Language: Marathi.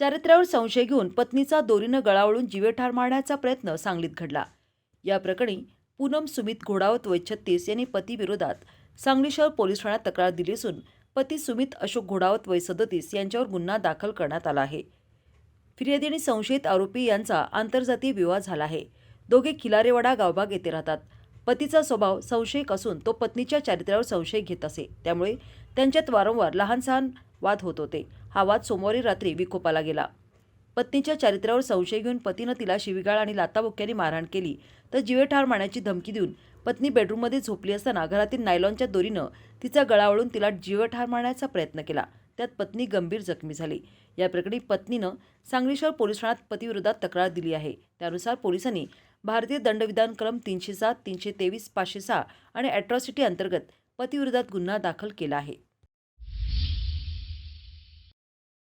चारित्र्यावर संशय घेऊन पत्नीचा दोरीनं गळावळून जीवे ठार मारण्याचा प्रयत्न सांगलीत घडला. या प्रकरणी पूनम सुमित घोडावत वय छत्तीस यांनी पतीविरोधात सांगली शहर पोलीस ठाण्यात तक्रार दिली असून पती सुमित अशोक घोडावत वय सदतीस यांच्यावर गुन्हा दाखल करण्यात आला आहे. फिर्यादी आणि संशयित आरोपी यांचा आंतरजातीय विवाह झाला आहे. दोघे खिलारेवाडा गावभाग येथे राहतात. पतीचा स्वभाव संशयिक असून तो पत्नीच्या चारित्र्यावर संशय घेत असे. त्यामुळे त्यांच्यात वारंवार लहान सहान वाद होत होते. हा वाद सोमवारी रात्री विकोपाला गेला. पत्नीच्या चारित्र्यावर संशय घेऊन पतीनं तिला शिवीगाळ आणि लाताबोक्याने मारहाण केली. तर जीवे ठार मारण्याची धमकी देऊन पत्नी बेडरूममध्ये झोपली असताना घरातील नायलॉनच्या दोरीनं तिचा गळावळून तिला जीवे ठार मारण्याचा प्रयत्न केला. त्यात पत्नी गंभीर जखमी झाली. या प्रकरणी पत्नीनं सांगली शहर पोलीस ठाण्यात पतीविरोधात तक्रार दिली आहे. त्यानुसार पोलिसांनी भारतीय दंडविधान क्रम तीनशे सात तीनशे तेवीस पाचशे सहा आणि अॅट्रॉसिटी अंतर्गत पतीविरोधात गुन्हा दाखल केला आहे.